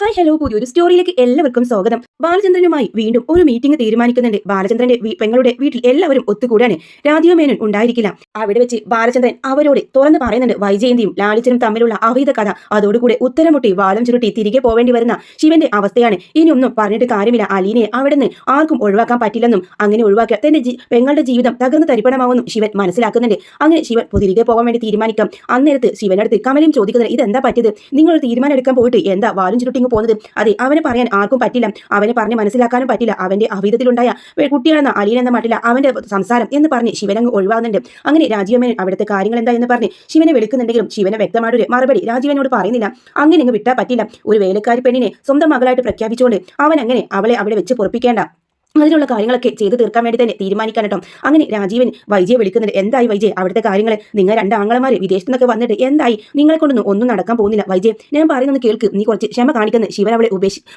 Hi hello പുതിയൊരു സ്റ്റോറിയിലേക്ക് എല്ലാവർക്കും സ്വാഗതം. ബാലചന്ദ്രനുമായി വീണ്ടും ഒരു മീറ്റിംഗ് തീരുമാനിക്കുന്നുണ്ട്. ബാലചന്ദ്രന്റെ പെങ്ങളുടെ വീട്ടിൽ എല്ലാവരും ഒത്തുകൂടാണ്. രാജീവ് മേനോൻ ഉണ്ടായിരിക്കില്ല. അവിടെ വെച്ച് ബാലചന്ദ്രൻ അവരോട് തുറന്ന് പറയുന്നുണ്ട്. വൈജയന്തിയും ലാലിച്ചനും തമ്മിലുള്ള അവിത കഥ. അതോടുകൂടെ ഉത്തരമുട്ടി വാലം ചുരുട്ടി തിരികെ പോവേണ്ടി വരുന്ന ശിവന്റെ അവസ്ഥയാണ്. ഇനിയൊന്നും പറഞ്ഞിട്ട് കാര്യമില്ല. അലീനെ അവിടെ ആർക്കും ഒഴിവാക്കാൻ പറ്റില്ലെന്നും അങ്ങനെ ഒഴിവാക്കിയ തന്റെ പെങ്ങളുടെ ജീവിതം തകർന്ന് തരിപ്പണമാവുമെന്നും ശിവൻ മനസ്സിലാക്കുന്നുണ്ട്. അങ്ങനെ ശിവൻ തിരികെ പോകാൻ വേണ്ടി തീരുമാനിക്കാം. അന്നേരത്ത് ശിവനടുത്ത് കമലയും ചോദിക്കുന്നത് ഇതെന്താ പറ്റിയത്? നിങ്ങൾ തീരുമാനം എടുക്കാൻ പോയിട്ട് എന്താ വാലും ചുരുട്ടിങ് പോകുന്നത്. അതെ അവനെ പറയാൻ ആർക്കും പറ്റില്ല. അവനെ പറഞ്ഞ് മനസ്സിലാക്കാനും പറ്റില്ല. അവന്റെ അവിധത്തിലുണ്ടായ കുട്ടിയാണെന്ന അലീനെന്ന മട്ടില്ല അവന്റെ സംസാരം എന്ന് പറഞ്ഞ് ശിവനങ്ങ് ഒഴിവാകുന്നുണ്ട്. അങ്ങനെ രാജീവമേനൻ അവിടുത്തെ കാര്യങ്ങൾ എന്താ എന്ന് പറഞ്ഞ് ശിവനെ വിളിക്കുന്നുണ്ടെങ്കിലും ശിവനെ വ്യക്തമായിട്ടൊരു മറുപടി രാജീവനോട് പറയുന്നില്ല. അങ്ങനെ ഇങ്ങ് വിട്ടാൽ പറ്റില്ല. ഒരു വേലക്കാരി പെണ്ണിനെ സ്വന്തം മകളായിട്ട് പ്രഖ്യാപിച്ചുകൊണ്ട് അവൻ അങ്ങനെ അവളെ അവിടെ വെച്ച് പൊറപ്പിക്കേണ്ട. അതിനുള്ള കാര്യങ്ങളൊക്കെ ചെയ്തു തീർക്കാൻ വേണ്ടി തന്നെ തീരുമാനിക്കാൻ കേട്ടോ. അങ്ങനെ രാജീവൻ വൈജയെ വിളിക്കുന്നുണ്ട് എന്തായി വൈജയ് അവിടുത്തെ കാര്യങ്ങൾ നിങ്ങൾ രണ്ട് ആങ്ങളമാര് വിദേശത്തു നിന്നൊക്കെ വന്നിട്ട് എന്തായി? നിങ്ങളെ കൊണ്ടൊന്നും ഒന്നും നടക്കാൻ പോകുന്നില്ല വൈജയ് ഞാൻ പറയുന്നത് കേൾക്ക് നീ കുറച്ച് ക്ഷമ കാണിക്കുന്ന ശിവൻ അവളെ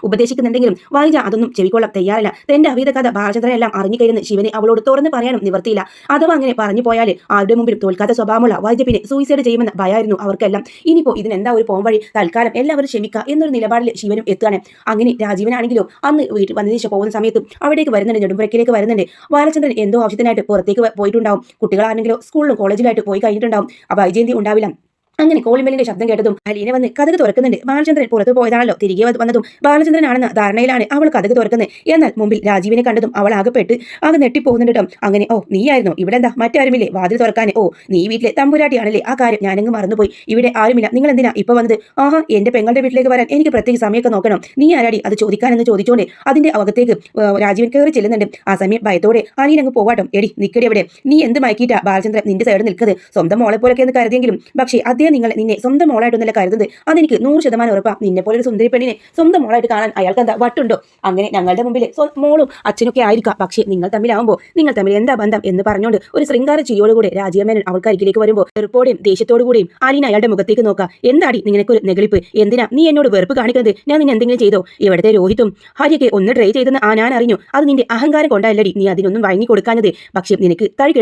ഉപദേശിക്കുന്നുണ്ടെങ്കിലും വൈജ അതൊന്നും ചെവിക്കൊള്ളാൻ തയ്യാറില്ല. തന്റെ അവീത കഥ ബാലചന്ദ്രനെല്ലാം അറിഞ്ഞു കഴിയുന്ന ശിവനെ അവളോട് തുറന്ന് പറയാനും നിവർത്തിയില്ല. അഥവാ അങ്ങനെ പറഞ്ഞു പോയാൽ ആരുടെ മുമ്പിലും തോൽക്കാത്ത സ്വഭാവമുള്ള വൈജ പിന്നെ സൂയിസൈഡ് ചെയ്യുമെന്ന് ഭയമായിരുന്നു അവർക്കെല്ലാം. ഇനിയിപ്പോ ഇതിനെന്താ ഒരു പോം വഴി തൽക്കാലം എല്ലാവരും ക്ഷമിക്കുക എന്നൊരു നിലപാടിൽ ശിവനും എത്തുകയാണ്. അങ്ങനെ രാജീവനാണെങ്കിലോ അന്ന് വീട്ടിൽ വന്നതിന് പോകുന്ന സമയത്ത് അവിടേക്ക് വരുന്നുണ്ട് നെടുമ്പുരക്കിലേക്ക് വരുന്നുണ്ട്. ബാലചന്ദ്രൻ എന്തോ ആവശ്യത്തിനായിട്ട് പുറത്തേക്ക് പോയിട്ടുണ്ടാവും. കുട്ടികളാണെങ്കിലോ സ്കൂളിലും കോളേജിലായിട്ട് പോയി കഴിഞ്ഞിട്ടുണ്ടാവും. അപ്പൊ വൈജയന്തി ഉണ്ടാവില്ല. അങ്ങനെ കോളിമലിന്റെ ശബ്ദം കേട്ടതും അലീന വന്ന് കഥക് തുറക്കുന്നുണ്ട്. ബാലചന്ദ്രൻ പുറത്തു പോയതാണല്ലോ. തിരികെ വന്നതും ബാലചന്ദ്രനാണെന്ന ധാരണയിലാണ് അവൾ കഥക് തുറക്കുന്നത്. എന്നാൽ മുമ്പിൽ രാജീവിനെ കണ്ടതും അവൾ ആകപ്പെട്ട് ആകെ നെട്ടിപ്പോകുന്നുണ്ട് കേട്ടോ. അങ്ങനെ ഓ നീയായിരുന്നു? ഇവിടെ എന്താ മറ്റാരുമില്ലേ? വാതിൽ തുറക്കാൻ ഓ നീ വീട്ടിലെ തമ്പുരാട്ടിയാണല്ലേ? ആ കാര്യം ഞാനങ്ങ് മറന്നുപോയി. ഇവിടെ ആരുമില്ല. നിങ്ങൾ എന്തിനാ ഇപ്പൊ വന്നത്? ആഹാ എന്റെ പെങ്ങളുടെ വീട്ടിലേക്ക് വരാൻ എനിക്ക് പ്രത്യേക സമയമൊക്കെ നോക്കണം. നീ ആരാടി? അത് ചോദിക്കാനെന്ന് ചോദിച്ചോണ്ട് അതിന്റെ അകത്തേക്ക് ഏ, രാജീവൻ കയറി ചെല്ലുന്നുണ്ട്. ആ സമയം ഭയത്തോടെ അലീൻ അങ്ങ് പോവാട്ടോ. എടി നിക്കടി എവിടെ നീ എന്ത് മയക്കിയിട്ടാ ബാലചന്ദ്രൻ നിന്റെ സൈഡ് നിൽക്കുന്നത്? സ്വന്തം മോളെ പോലൊക്കെ എന്ന് കരുതിയെങ്കിലും. പക്ഷേ നിങ്ങളെ നിന്നെ സ്വന്തം മോളായിട്ടൊന്നല്ല കരുതുന്നത്? അതെനിക്ക് നൂറ് ശതമാനം ഉറപ്പാ. നിന്നെ പോലെ ഒരു സുന്ദരി പെണ്ണിനെ സ്വന്തം മോളായിട്ട് കാണാൻ അയാൾക്ക് എന്താ വട്ടുണ്ടോ? അങ്ങനെ ഞങ്ങളുടെ മുമ്പിൽ മോളും അച്ഛനൊക്കെ ആയിരിക്കാം. പക്ഷേ നിങ്ങൾ തമ്മിലാവുമ്പോൾ നിങ്ങൾ തമ്മിൽ എന്താ ബന്ധം എന്ന് പറഞ്ഞുകൊണ്ട് ഒരു ശൃംഗാര ചിരിയോടുകൂടെ രാജീവമേനൻ അവൾക്ക് അരികിലേക്ക് വരുമ്പോൾ വെറുപ്പോടെയും ദേഷ്യത്തോടുകൂടിയും കൂടിയും അലീന അയാളുടെ മുഖത്തേക്ക് നോക്കാം. എന്താടി നിനക്കൊരു നെഗളിപ്പ്? എന്തിനാ നീ എന്നോട് വെറുപ്പ് കാണിക്കുന്നത്? ഞാൻ നിന്നെ എന്തെങ്കിലും ചെയ്തോ? ഇവിടുത്തെ രോഹിത്തും ഹരിയൊക്കെ ഒന്ന് ട്രൈ ചെയ്തെന്ന് ആ ഞാൻ അറിഞ്ഞു. അത് നിന്റെ അഹങ്കാരം കൊണ്ടല്ലടി നീ അതിനൊന്നും വഴങ്ങി കൊടുക്കാഞ്ഞത്. പക്ഷേ നിനക്ക് തഴി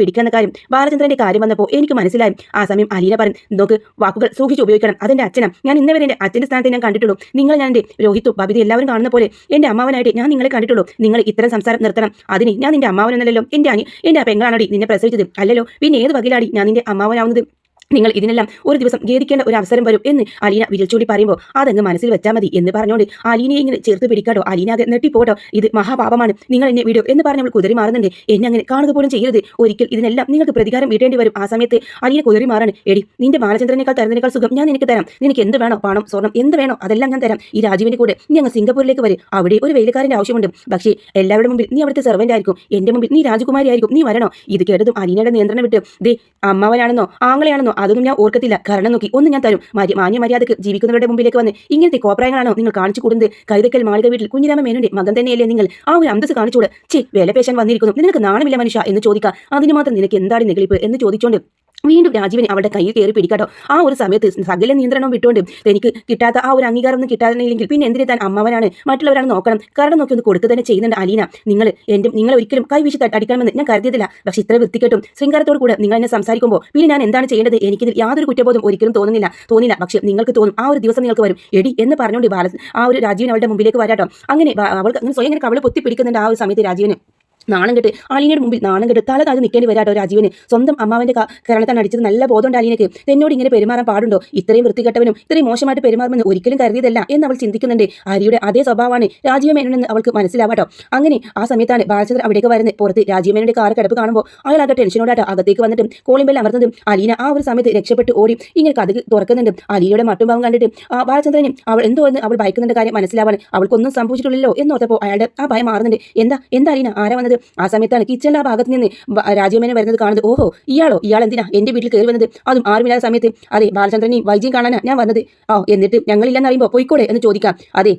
പിടിക്കുന്ന കാര്യം ബാലചന്ദ്രന്റെ കാര്യം വന്നപ്പോൾ എനിക്ക് മനസ്സിലായി. ആ സമയം അലീന പറയും നോക്ക് വാക്കുകൾ സൂക്ഷിച്ച് ഉപയോഗിക്കണം. അതെന്റെ അച്ഛനും. ഞാൻ ഇന്നേ വരെ എന്റെ അച്ഛന്റെ സ്ഥാനത്ത് ഞാൻ കണ്ടിട്ടുള്ളൂ. നിങ്ങൾ ഞാൻ എന്റെ രോഹിത്തും ബബിതി എല്ലാവരും കാണുന്ന പോലെ എന്റെ അമ്മാവനായിട്ട് ഞാൻ നിങ്ങളെ കണ്ടിട്ടുള്ളൂ. നിങ്ങൾ ഇത്തരം സംസാരം നിർത്തണം. അതിന് ഞാൻ നിന്റെ അമ്മാവനെന്നല്ലോ എന്റെ അനി എന്റെ പെങ്ങളാണടി നിന്നെ പ്രസവിച്ചത്. അല്ലല്ലോ. പിന്നെ ഏത് വകയിലാടി ഞാൻ നിന്റെ അമ്മാവനാവുന്നത്? നിങ്ങൾ ഇതിനെല്ലാം ഒരു ദിവസം ഖേദിക്കേണ്ട ഒരു അവസരം വരും എന്ന് അലീന വിരൽച്ചൂടി പറയുമ്പോൾ അതങ്ങ് മനസ്സിൽ വെച്ചാൽ മതി എന്ന് പറഞ്ഞുകൊണ്ട് അലീനയെ ഇങ്ങനെ ചേർത്ത് പിടിക്കാട്ടോ. അലീനാകെ നെട്ടിപ്പോട്ടോ ഇത് മഹാപാപമാണ്. നിങ്ങൾ എന്നെ വിടും എന്ന് പറഞ്ഞ് അവൾ കുതിരി മാറുന്നുണ്ട്. എന്നെ അങ്ങനെ കാണുക പോലും ചെയ്യരുത്. ഒരിക്കൽ ഇതിനെല്ലാം നിങ്ങൾക്ക് പ്രതികാരം വീട്ടേണ്ടി വരും. ആ സമയത്ത് അലീന കുതിരി മാറാണ്. എടി നിന്റെ ബാലചന്ദ്രനേക്കാൾ തരുന്നതിനേക്കാൾ സുഖം ഞാൻ നിനക്ക് തരാം. നിനക്ക് എന്ത് വേണോ? പണം സ്വർണം എന്ത് വേണോ? അതെല്ലാം ഞാൻ തരാം. ഈ രാജുവിന്റെ കൂടെ നീ അങ്ങ് സിംഗപ്പൂരിലേക്ക് വരും. അവിടെ ഒരു വേലക്കാരന്റെ ആവശ്യമുണ്ട്. പക്ഷേ എല്ലാവരുടെ മുമ്പിൽ നീ അവിടുത്തെ സെർവന്റ് ആയിരിക്കും. എന്റെ മുമ്പിൽ നീ രാജകുമാരി ആയിരിക്കും. നീ വരണോ? ഇത് കേട്ടതും അലീനയുടെ നിയന്ത്രണം വിട്ട് ദേ അമ്മാവനാണെന്നോ ആങ്ങളെയാണെന്നോ അതൊന്നും ഞാൻ ഓർക്കത്തില്ല. കാരണം നോക്കി ഒന്ന് ഞാൻ തരും. മാന്യ മര്യാദയ്ക്ക് ജീവിക്കുന്നവരുടെ മുമ്പിലേക്ക് വന്ന് ഇങ്ങനത്തെ കോപ്രായങ്ങളാണോ നിങ്ങൾ കാണിച്ചു കൂടുന്നത്? കൈതക്കൽ മാളിക വീട്ടിൽ കുഞ്ഞിരാമ മേനോന്റെ മകൻ തന്നെയല്ലേ നിങ്ങൾ? ആ ഒരു അന്തസ് കാണിച്ചുകൂടെ ചേ വേലപേശാൻ വന്നിരിക്കുന്നു. നിനക്ക് നാണമില്ല മനുഷ്യ എന്ന് ചോദിക്കാം. അതിന് മാത്രം നിനക്ക് എന്താണ് നികളിപ്പ് എന്ന് ചോദിച്ചോണ്ട് വീണ്ടും രാജീവൻ അവളുടെ കയ്യിൽ കയറി പിടിക്കാട്ടോ. ആ ഒരു സമയത്ത് സകല നിയന്ത്രണം വിട്ടുകൊണ്ട് തനിക്ക് കിട്ടാത്ത ആ ഒരു അംഗീകാരം ഒന്നും കിട്ടാനില്ലെങ്കിൽ പിന്നെ എന്തിനെ താൻ അമ്മവനാണ്? മറ്റുള്ളവരാണ് നോക്കണം. കാരണം നോക്കി ഒന്ന് കൊടുക്കുക തന്നെ ചെയ്യുന്നുണ്ട് അലീന. നിങ്ങൾ എന്റെ നിങ്ങൾ ഒരിക്കലും കൈ വീശി അടിക്കണമെന്ന് ഞാൻ കരുതിയതില്ല. പക്ഷേ ഇത്ര വൃത്തിക്കെട്ടും ശൃംഗാരത്തോട് കൂടെ നിങ്ങൾ എന്നെ സംസാരിക്കുമ്പോൾ പിന്നെ ഞാൻ എന്താണ് ചെയ്യേണ്ടത്? എനിക്കിതിൽ യാതൊരു കുറ്റബോധം ഒരിക്കലും തോന്നുന്നില്ല. തോന്നില്ല. പക്ഷേ നിങ്ങൾക്ക് തോന്നും ആ ഒരു ദിവസം നിങ്ങൾക്ക് വരും. എടി എന്ന് പറഞ്ഞുകൊണ്ട് ബാലൻ ആ ഒരു രാജീവൻ അവളുടെ മുമ്പിലേക്ക് വരാട്ടോ. അങ്ങനെ അവൾക്ക് അങ്ങനെ സ്വയം അങ്ങനെ കവൾ പൊത്തി ആ ഒരു സമയത്ത് രാജീവന്. നാണം കെട്ട്. അലീനയുടെ മുമ്പിൽ നാണം കെട്ട്. തല താഴ്ന്ന് നിൽക്കേണ്ടി വരാട്ടോ രാജീവന്. സ്വന്തം അമ്മാവന്റെ കരണത്താണ് അടിച്ചത്. നല്ല ബോധമുണ്ട് അലീനക്ക് എന്നോട് ഇങ്ങനെ പെരുമാറാൻ പാടുണ്ടോ? ഇത്രയും വൃത്തികെട്ടവനും ഇത്രയും മോശമായിട്ട് പെരുമാറുമെന്ന് ഒരിക്കലും കരുതിയതല്ല എന്ന് അവൾ ചിന്തിക്കുന്നുണ്ട്. ആര്യയുടെ അതേ സ്വഭാവമാണ് രാജീവമേനോനെന്ന് അവൾക്ക് മനസ്സിലാവാട്ടോ. അങ്ങനെ ആ സമയത്താണ് ബാലചന്ദ്രൻ അവിടേക്ക് വരുന്നത്. പുറത്ത് രാജീവ മേനോന്റെ കാർ കിടപ്പ് കാണുമ്പോൾ അയാൾ അയാളാകെ ടെൻഷനോടാട്ടോ അകത്തേക്ക് വന്നിട്ട് കോളിംബെല്ലാം അമർന്നതും അലീന ആ ഒരു സമയത്ത് രക്ഷപ്പെട്ട് ഓടി ഇങ്ങനെ കഥ തുറക്കുന്നുണ്ട്. അലീനയുടെ മട്ടുംഭാവം കണ്ടിട്ട് ബാലചന്ദ്രനും അവൾ എന്തോ എന്ന് അവൾ ഭയക്കുന്നുണ്ട് കാര്യം മനസ്സിലാവാണ് അവൾക്കൊന്നും സംഭവിച്ചിട്ടില്ലല്ലോ എന്നോർത്തപ്പോൾ അയാളുടെ ആ ഭയം മാറുന്നുണ്ട്. എന്താ? എന്താ അലീന ആരാ വന്നത്? ആ സമയത്താണ് കിച്ചണിന്റെ ആ ഭാഗത്ത് നിന്ന് രാജീവനെ വരുന്നത് കാണുന്നത്. ഓഹോ ഇയാളോ? ഇയാൾ എന്തിനാ എന്റെ വീട്ടിൽ കയറി വന്നത്? അതും ആരുമില്ലാത്ത സമയത്ത്. അതെ ബാലചന്ദ്രനെയും വൈദ്യം കാണാനാ ഞാൻ വന്നത്. ആ എന്നിട്ട് ഞങ്ങളില്ലെന്ന് അറിയുമ്പോൾ പൊയ്ക്കോടെ എന്ന് ചോദിക്കാം. അതെ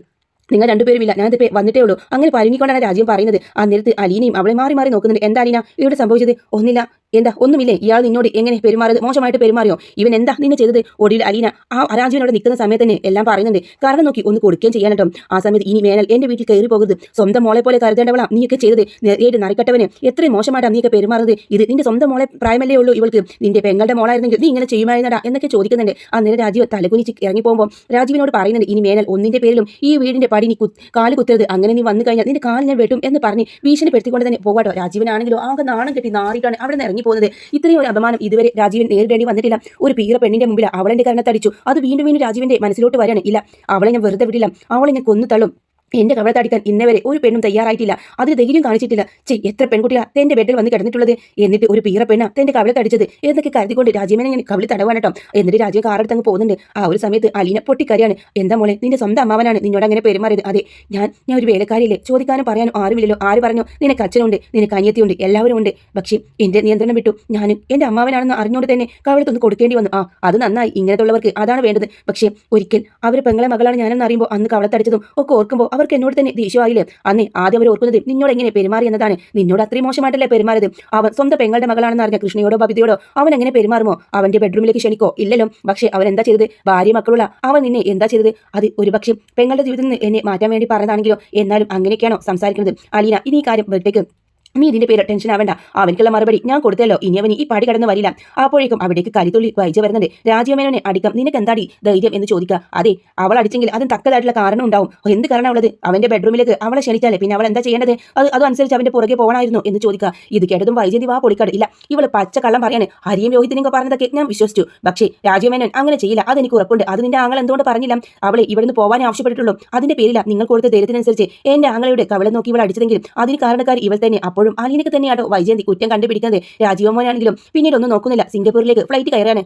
നിങ്ങൾ രണ്ടുപേരുമില്ല. ഞാൻ ഞാനത് വന്നിട്ടേ ഉള്ളൂ. അങ്ങനെ പരുങ്ങിക്കൊണ്ടാണ് രാജ്യം പറയുന്നത്. ആ നേരത്ത് അലീനയും അവളെ മാറി മാറി നോക്കുന്നുണ്ട്. എന്താ അലീന? ഇവിടെ സംഭവിച്ചത്? ഒന്നില്ല എന്താ? ഒന്നുമില്ലേ? ഇയാൾ നിന്നോട് എങ്ങനെ പെരുമാറിയത് മോശമായിട്ട് പെരുമാറിയോ? ഇവൻ എന്താ നിന്നെ ചെയ്തത്? ഒടുവിൽ അലീന ആ അരാജുവിനോട് നിൽക്കുന്ന സമയത്ത് തന്നെ എല്ലാം പറയുന്നുണ്ട്. കാരണം നോക്കി ഒന്ന് കൊടുക്കുകയും ചെയ്യാൻ കേട്ടോ. ആ സമയത്ത് ഇനി മേനൽ എന്റെ വീട്ടിൽ കയറി പോകരുത്. സ്വന്തം മോളെ പോലെ കരുതേണ്ടവളാ നീയൊക്കെ ചെയ്തത്. നേരിട്ട് നറിക്കട്ടവന് എത്രയും മോശമായിട്ട് നീയൊക്കെ പെരുമാറുന്നത്. ഇത് നിന്റെ സ്വന്തം മോളെ പ്രായമല്ലേ ഉള്ളൂ ഇവൾക്ക്. നിന്റെ പെങ്ങളുടെ മോളായിരുന്നെങ്കിൽ നീ ഇങ്ങനെ ചെയ്യുമായിരുന്നടാ എന്നൊക്കെ ചോദിക്കുന്നുണ്ട്. അന്നേരം രാജീവ് തലകുനിച്ച് ഇറങ്ങി പോകുമ്പോൾ രാജീവിനോട് പറയുന്നുണ്ട് ഇനി മേനൽ ഒന്നിന്റെ പേരിലും ഈ വീടിന്റെ പടി നീ കാൽ കുത്തരുത്. അങ്ങനെ നീ വന്നു കഴിഞ്ഞാൽ നിന്റെ കാൽ ഞാൻ വെട്ടും എന്ന് പറഞ്ഞ് ഭീഷണിപ്പെടുത്തിക്കൊണ്ട് തന്നെ പോകാട്ടോ. രാജീവനാണെങ്കിലോ ആകെ നാണം കെട്ടി നാറിയിട്ടാണ് അവിടെ നിന്ന് ഇറങ്ങി പോകുന്നത് ഇത്രയും ഒരു അപമാനം ഇതുവരെ രാജീവൻ നേരിടേണ്ടി വന്നിട്ടില്ല. ഒരു പീറ പെണ്ണിന്റെ മുമ്പിൽ അവളെന്റെ കരണത്തടിച്ചു. അത് വീണ്ടും വീണ്ടും രാജീവിന്റെ മനസ്സിലോട്ട് വരാണ്. ഇല്ല അവളെ ഞാൻ വെറുതെ വിടില്ല. അവളെ ഞാൻ കൊന്നു തള്ളും. എന്റെ കവളത്തടിക്കാൻ ഇന്നേ വരെ ഒരു പെണ്ണും തയ്യാറായിട്ടില്ല. അതിന് ധൈര്യം കാണിച്ചിട്ടില്ല. ചേ എത്ര പെൺകുട്ടിയാ തന്റെ ബെഡിൽ വന്ന് കിടന്നിട്ടുള്ളത്? എന്നിട്ട് ഒരു പീറ പെണ്ണ തന്റെ കവളത്തടിച്ചത് എന്നൊക്കെ കരുതിക്കൊണ്ട് രാജീവനെ ഞാൻ കവിളി തടവാനട്ടോ എന്നിട്ട് രാജീവ് കാറെടുത്ത് അങ്ങ് പോകുന്നുണ്ട്. ആ ഒരു സമയത്ത് അലീന പൊട്ടിക്കരയാണ്. എന്താ മോളെ നിന്റെ സ്വന്തം അമ്മാവനാണ്. നിന്നോട് അങ്ങനെ പെരുമാറിയത്. അതെ ഞാൻ ഞാൻ ഒരു വേലക്കാരിയല്ലേ. ചോദിക്കാനും പറയാനും ആരുമില്ലല്ലോ. ആര് പറഞ്ഞു? നിനക്ക് അച്ഛനുണ്ട് നിനക്ക് അനിയത്തിയുണ്ട് എല്ലാവരും ഉണ്ട്. പക്ഷേ എന്റെ നിയന്ത്രണം വിട്ടു. ഞാനും എന്റെ അമ്മാവനാണെന്ന് അറിഞ്ഞുകൊണ്ട് തന്നെ കവളത്തൊന്ന് കൊടുക്കേണ്ടി വന്നു. ആ അത് നന്നായി. ഇങ്ങനത്തുള്ളവർക്ക് അതാണ് വേണ്ടത്. പക്ഷേ ഒരിക്കൽ അവർ പെങ്ങളെ മകളാണ് ഞാനെന്ന് അറിയുമ്പോൾ അന്ന് കവളത്തടിച്ചതും ഒക്കെ ഓർക്കുമ്പോൾ അവർക്ക് എന്നോട് തന്നെ ദേഷ്യമായില്ലേ? അന്നേ ആദ്യം അവർ ഓർക്കുന്നത് നിന്നോട് എങ്ങനെ പെരുമാറി എന്നതാണ്. നിന്നോട് അത്രയും മോശമായിട്ടല്ലേ പെരുമാറിയത്? അവൻ സ്വന്തം പെങ്ങളുടെ മകളാണെന്ന് അറിഞ്ഞ കൃഷ്ണയോടോ ബബിതയോടോ അവൻ എങ്ങനെ പെരുമാറുമോ? അവന്റെ ബെഡ്റൂമിലേക്ക് ക്ഷണിക്കോ? ഇല്ലല്ലോ. പക്ഷേ അവൻ എന്താ ചെയ്തത്? ഭാര്യ മക്കളുള്ള അവൻ നിന്നെ എന്താ ചെയ്തത്? അത് ഒരുപക്ഷെ പെങ്ങളുടെ ജീവിതത്തിൽ നിന്ന് എന്നെ മാറ്റാൻ വേണ്ടി പറഞ്ഞതാണെങ്കിലോ? എന്നാലും അങ്ങനെയൊക്കെയാണോ സംസാരിക്കുന്നത്? അലീന ഇനി കാര്യം വിട്ടേക്ക്. നീ ഇതിന്റെ പേര് ടെൻഷൻ ആവേണ്ട. അവനിക്കുള്ള മറുപടി ഞാൻ കൊടുത്തല്ലോ. ഇനി അവൻ ഈ പാടി കടന്ന് വരില്ല. അപ്പോഴേക്കും അവിടേക്ക് കലിത്തുള്ളി വൈജ വരുന്നുണ്ട്. രാജീവമേനോനെ അടിക്കാം. നിനക്ക് എന്താടി ധൈര്യം എന്ന് ചോദിക്കുക. അതെ അവൾ അടിച്ചെങ്കിൽ അതിന് തക്കതായിട്ടുള്ള കാരണം ഉണ്ടാവും. എന്ത് കാരണം ഉള്ളത് അവന്റെ ബെഡ്റൂമിലേക്ക് അവളെ ക്ഷണിച്ചാലേ പിന്നെ അവൾ എന്താ ചെയ്യേണ്ടത്? അത് അതനുസരിച്ച് അവന്റെ പുറകെ പോകണമായിരുന്നു എന്ന് ചോദിക്കുക. ഇത് കേട്ടതും വൈജയന്തി വാ പൊളിക്കാട്. ഇല്ല ഇവൾ പച്ച കള്ളം പറയാണ്. ഹരിയും രോഹിത്തിനും പറഞ്ഞതൊക്കെ ഞാൻ വിശ്വസിച്ചു. പക്ഷേ രാജീവമേനോൻ അങ്ങനെ ചെയ്യില്ല. അതെനിക്ക് ഉറപ്പുണ്ട്. അത് നിന്റെ ആങ്ങൾ എന്തുകൊണ്ട് പറഞ്ഞില്ല? അവളെ ഇവിടുന്ന് പോകാൻ ആവശ്യപ്പെട്ടിട്ടുള്ളൂ. അതിന്റെ പേരില്ല. നിങ്ങൾ കൊടുത്ത ധൈര്യത്തിനനുസരിച്ച് എന്റെ ആങ്ങളയുടെ കവളെ നോക്കി ഇവൾ അടിച്ചതെങ്കിലും അതിന് കാരണക്കാർ ഇവൾ തന്നെ. അപ്പോഴും ആലീനക്ക് തന്നെയാട്ടോ വൈജയന്തി കുറ്റം കണ്ടുപിടിക്കുന്നത്. രാജീവമോനാണെങ്കിലും പിന്നീട് ഒന്നും നോക്കുന്നില്ല. സിംഗപ്പൂരിലേക്ക് ഫ്ലൈറ്റ് കയറാണ്